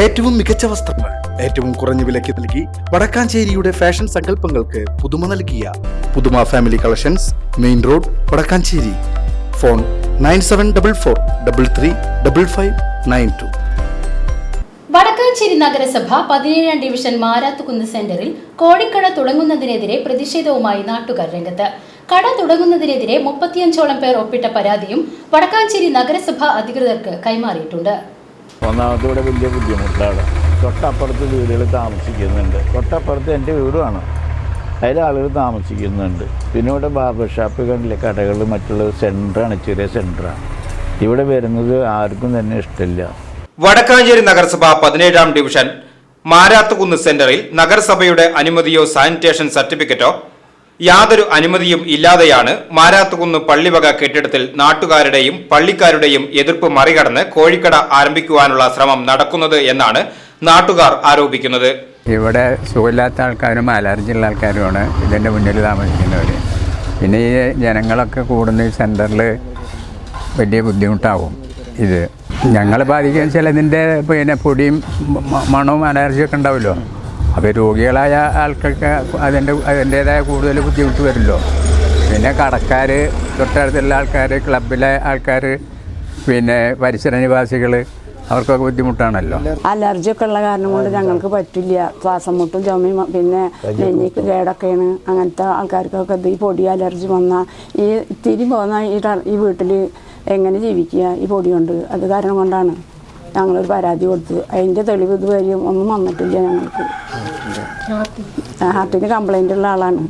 ഏറ്റവും മികച്ച വസ്ത്രങ്ങൾ ഏറ്റവും കുറഞ്ഞ വിലയ്ക്ക് നൽകി വടക്കാഞ്ചേരിയുടെ ഫാഷൻ സങ്കല്പങ്ങൾക്ക് പുതുമ നൽകിയ Puthuma family collections main road Vadakkanchery. Phone nine seven double four double three double five nine two. Vadakkanchery നഗരസഭ പതിനേഴാം ഡിവിഷൻ മാരാത്തുകുന്ന് സെന്ററിൽ കോഴിക്കട തുടങ്ങുന്നതിനെതിരെ പ്രതിഷേധവുമായി നാട്ടുകാർ രംഗത്ത്. കട തുടങ്ങുന്നതിനെതിരെ മുപ്പത്തിയഞ്ചോളം പേർ ഒപ്പിട്ട പരാതിയും വടക്കാഞ്ചേരി നഗരസഭ അധികൃതർക്ക് കൈമാറിയിട്ടുണ്ട്. ഒന്നാമത്തെ ഇവിടെ വലിയ ബുദ്ധിമുട്ടാണ്. തൊട്ടപ്പുറത്ത് വീടുകൾ താമസിക്കുന്നുണ്ട്. തൊട്ടപ്പുറത്ത് എന്റെ വീടുമാണ്. അതിൽ ആളുകൾ താമസിക്കുന്നുണ്ട്. പിന്നെ ഇവിടെ ബാർബർ ഷാപ്പ് കണ്ടില്ല? കടകൾ മറ്റുള്ള സെന്ററാണ് ചെറിയ സെന്ററാണ്. ഇവിടെ വരുന്നത് ആർക്കും തന്നെ ഇഷ്ടമില്ല. വടക്കാഞ്ചേരി നഗരസഭ പതിനേഴാം ഡിവിഷൻ മാരാത്തുകുന്ന് സെന്ററിൽ നഗരസഭയുടെ അനുമതിയോ സാനിറ്റേഷൻ സർട്ടിഫിക്കറ്റോ യാതൊരു അനുമതിയും ഇല്ലാതെയാണ് മാരാത്തുകുന്ന് പള്ളിവക കെട്ടിടത്തിൽ നാട്ടുകാരുടെയും പള്ളിക്കാരുടെയും എതിർപ്പ് മറികടന്ന് കോഴിക്കട ആരംഭിക്കുവാനുള്ള ശ്രമം നടക്കുന്നത് എന്നാണ് നാട്ടുകാർ ആരോപിക്കുന്നത്. ഇവിടെ സുഖമില്ലാത്ത ആൾക്കാരും അലർജി ഉള്ള ആൾക്കാരുമാണ് ഇതിന്റെ മുന്നിൽ താമസിക്കുന്നവർ പിന്നെ ഈ ജനങ്ങളൊക്കെ കൂടുന്ന ഈ സെന്ററിൽ വലിയ ബുദ്ധിമുട്ടാവും ഇത്. ഞങ്ങളെ ബാധിക്കുക ചിലതിന്റെ പിന്നെ പൊടിയും മണവും അലർജിയൊക്കെ ഉണ്ടാവുമല്ലോ. അപ്പോൾ രോഗികളായ ആൾക്കൊക്കെ അതിന്റെ അതിന്റേതായ കൂടുതൽ ബുദ്ധിമുട്ട് വരുമല്ലോ. പിന്നെ കടക്കാർ തൊട്ടടുത്തുള്ള ആൾക്കാർ ക്ലബിലെ ആൾക്കാർ പിന്നെ പരിസര നിവാസികൾ അവർക്കൊക്കെ ബുദ്ധിമുട്ടാണല്ലോ. അലർജി ഒക്കെ ഉള്ള കാരണം കൊണ്ട് ഞങ്ങൾക്ക് പറ്റില്ല. ശ്വാസം മുട്ടും ചുമയും പിന്നെ നെഞ്ഞിക്ക് കേടൊക്കെയാണ്. അങ്ങനത്തെ ആൾക്കാർക്കൊക്കെ ഈ പൊടി അലർജി വന്നാൽ ഈ തിരി പോകുന്ന ഈ ഈ വീട്ടിൽ എങ്ങനെ ജീവിക്കുക ഈ പൊടി കൊണ്ട്? അത് കാരണം കൊണ്ടാണ്. ഞങ്ങളൊരു പരാതി കൊടുത്തു. അതിന്റെ തെളിവ് ഇതുവരെയും ഒന്നും വന്നിട്ടില്ല ഞങ്ങൾക്ക്. ഹാർട്ടിന് കംപ്ലൈന്റ് ഉള്ള ആളാണ്.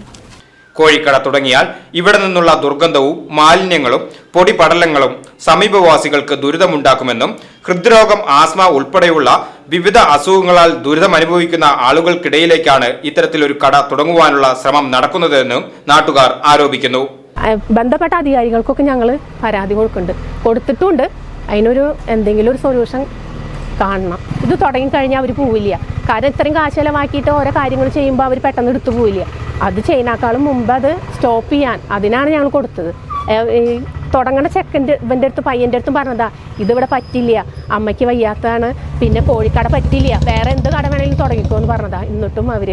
കോഴിക്കട തുടങ്ങിയാൽ ഇവിടെ നിന്നുള്ള ദുർഗന്ധവും മാലിന്യങ്ങളും പൊടിപടലങ്ങളും സമീപവാസികൾക്ക് ദുരിതമുണ്ടാക്കുമെന്നും ഹൃദ്രോഗം ആസ്മ ഉൾപ്പെടെയുള്ള വിവിധ അസുഖങ്ങളാൽ ദുരിതമനുഭവിക്കുന്ന ആളുകൾക്കിടയിലേക്കാണ് ഇത്തരത്തിലൊരു കട തുടങ്ങുവാനുള്ള ശ്രമം നടക്കുന്നതെന്നും നാട്ടുകാർ ആരോപിക്കുന്നു. ബന്ധപ്പെട്ട അധികാരികൾക്കൊക്കെ ഞങ്ങൾ പരാതി കൊടുക്കുന്നുണ്ട്. കൊടുത്തിട്ടുണ്ട് അതിനൊരു എന്തെങ്കിലും ഒരു സൊല്യൂഷൻ കാണണം. ഇത് തുടങ്ങിക്കഴിഞ്ഞാൽ അവർ പോവില്ല. കാരണം ഇത്രയും കാശ് ചിലവാക്കിയിട്ട് ഓരോ കാര്യങ്ങൾ ചെയ്യുമ്പോൾ അവർ പെട്ടെന്ന് എടുത്തു പോവില്ല. അത് ചെയ്യുന്നേക്കാളും മുമ്പ് അത് സ്റ്റോപ്പ് ചെയ്യാൻ അതിനാണ് ഞങ്ങൾ കൊടുത്തത്. തുടങ്ങണ ചെക്കന്റെ ഇവന്റെ അടുത്ത് പയ്യന്റെ അടുത്തും പറഞ്ഞതാ ഇതിവിടെ പറ്റില്ല. അമ്മയ്ക്ക് വയ്യാത്തതാണ്. പിന്നെ കോഴിക്കട പറ്റില്ല. വേറെ എന്ത് കട വേണമെങ്കിലും തുടങ്ങിക്കോ എന്ന് പറഞ്ഞതാ. എന്നിട്ടും അവർ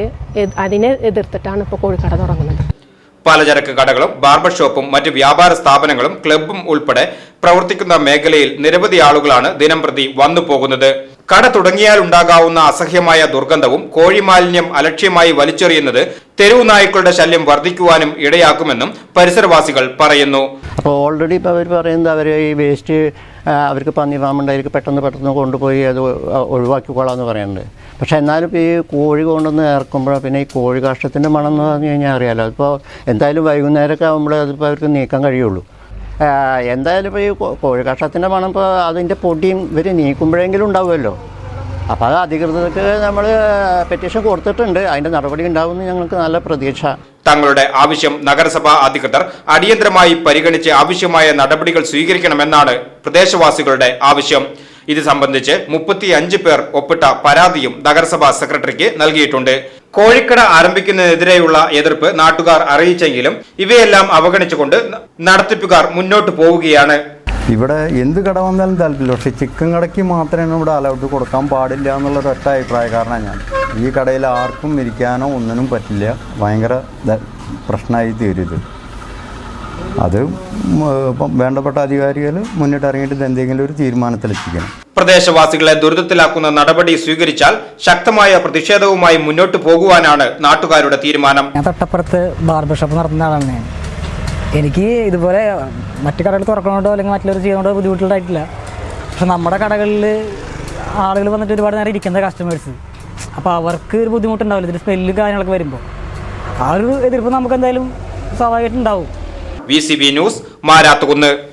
അതിനെ എതിർത്തിട്ടാണ് ഇപ്പോൾ കോഴിക്കട തുടങ്ങുന്നത്. പലചരക്ക് കടകളും ബാർബർ ഷോപ്പും മറ്റ് വ്യാപാര സ്ഥാപനങ്ങളും ക്ലബും ഉൾപ്പെടെ പ്രവർത്തിക്കുന്ന മേഖലയിൽ നിരവധി ആളുകളാണ് ദിനംപ്രതി പോകുന്നത്. കട തുടങ്ങിയാൽ ഉണ്ടാകാവുന്ന അസഹ്യമായ ദുർഗന്ധവും കോഴിമാലിന്യം അലക്ഷ്യമായി വലിച്ചെറിയുന്നത് തെരുവു നായ്ക്കളുടെ ശല്യം വർദ്ധിക്കുവാനും ഇടയാക്കുമെന്നും പരിസരവാസികൾ പറയുന്നു. അപ്പോൾ ഓൾറെഡി ഇപ്പോൾ അവർ പറയുന്നത് അവർ ഈ വേസ്റ്റ് അവർക്ക് പന്നി ഫാമുണ്ടായിരിക്കും പെട്ടെന്ന് പെട്ടെന്ന് കൊണ്ടുപോയി അത് ഒഴിവാക്കിക്കോളാം എന്ന് പറയുന്നുണ്ട്. പക്ഷേ എന്നാലും ഈ കോഴി കൊണ്ടുവന്ന് ഇറക്കുമ്പോൾ പിന്നെ ഈ കോഴി കാഷ്ടത്തിന്റെ മണം എന്ന് പറഞ്ഞു കഴിഞ്ഞാൽ അറിയാലോ. അതിപ്പോൾ എന്തായാലും വൈകുന്നേരമൊക്കെ ആകുമ്പോൾ അതിപ്പോൾ അവർക്ക് നീക്കാൻ കഴിയുള്ളൂ. എന്തായാലും ഇപ്പോൾ ഈ കോഴി കാഷ്ടത്തിന്റെ മണം ഇപ്പോൾ അതിന്റെ പൊടിയും ഇവർ നീക്കുമ്പോഴെങ്കിലും ഉണ്ടാവുമല്ലോ. അപ്പോൾ അത് അധികൃതർക്ക് നമ്മൾ പെറ്റീഷൻ കൊടുത്തിട്ടുണ്ട്. അതിന്റെ നടപടി ഉണ്ടാവുമെന്ന് ഞങ്ങൾക്ക് നല്ല പ്രതീക്ഷ. തങ്ങളുടെ ആവശ്യം നഗരസഭാ അധികൃതർ അടിയന്തരമായി പരിഗണിച്ച് ആവശ്യമായ നടപടികൾ സ്വീകരിക്കണമെന്നാണ് പ്രദേശവാസികളുടെ ആവശ്യം. ഇത് സംബന്ധിച്ച് മുപ്പത്തി അഞ്ച് പേർ ഒപ്പിട്ട പരാതിയും നഗരസഭാ സെക്രട്ടറിക്ക് നൽകിയിട്ടുണ്ട്. കോഴിക്കട ആരംഭിക്കുന്നതിനെതിരെയുള്ള എതിർപ്പ് നാട്ടുകാർ അറിയിച്ചെങ്കിലും ഇവയെല്ലാം അവഗണിച്ചുകൊണ്ട് നടത്തിപ്പുകാർ മുന്നോട്ട് പോവുകയാണ്. ഇവിടെ എന്ത് കട വന്നാലും താല്പര്യമില്ല. പക്ഷേ ചിക്കൻ കടയ്ക്ക് മാത്രമേ ഇവിടെ അലൗട്ട് കൊടുക്കാൻ പാടില്ല എന്നുള്ള ഒരൊറ്റ അഭിപ്രായക്കാരനാണ് ഞാൻ. ഈ കടയിൽ ആർക്കും ഇരിക്കാനോ ഒന്നിനും പറ്റില്ല. ഭയങ്കര പ്രശ്നമായി തീരും ഇത് അത് ഇപ്പം വേണ്ടപ്പെട്ട അധികാരികൾ മുന്നിട്ട് ഇറങ്ങിയിട്ട് എന്തെങ്കിലും ഒരു തീരുമാനത്തിലെത്തിക്കണം പ്രദേശവാസികളെ ദുരിതത്തിലാക്കുന്ന നടപടി സ്വീകരിച്ചാൽ ശക്തമായ പ്രതിഷേധവുമായി മുന്നോട്ട് പോകുവാനാണ് നാട്ടുകാരുടെ തീരുമാനം. ഞാൻ തട്ടപ്പുറത്ത് ബാർബർ ഷോപ്പ് നടത്തുന്ന ആളാണ് ഞാൻ. എനിക്ക് ഇതുപോലെ മറ്റു കടകൾ തുറക്കണോണ്ടോ അല്ലെങ്കിൽ മറ്റുള്ളവർ ചെയ്യണോ ബുദ്ധിമുട്ടുണ്ടായിട്ടില്ല. പക്ഷെ നമ്മുടെ കടകളിൽ ആളുകൾ വന്നിട്ട് ഒരുപാട് നേരം ഇരിക്കുന്ന കസ്റ്റമേഴ്സ് അപ്പോൾ അവർക്ക് ഒരു ബുദ്ധിമുട്ടുണ്ടാവില്ല. ഇതിൽ സ്മെല്ലും കാര്യങ്ങളൊക്കെ വരുമ്പോൾ. ആ ഒരു എതിർപ്പ് നമുക്ക് എന്തായാലും സ്വാഭാവികമായിട്ടുണ്ടാവും. V news Marathukunnu.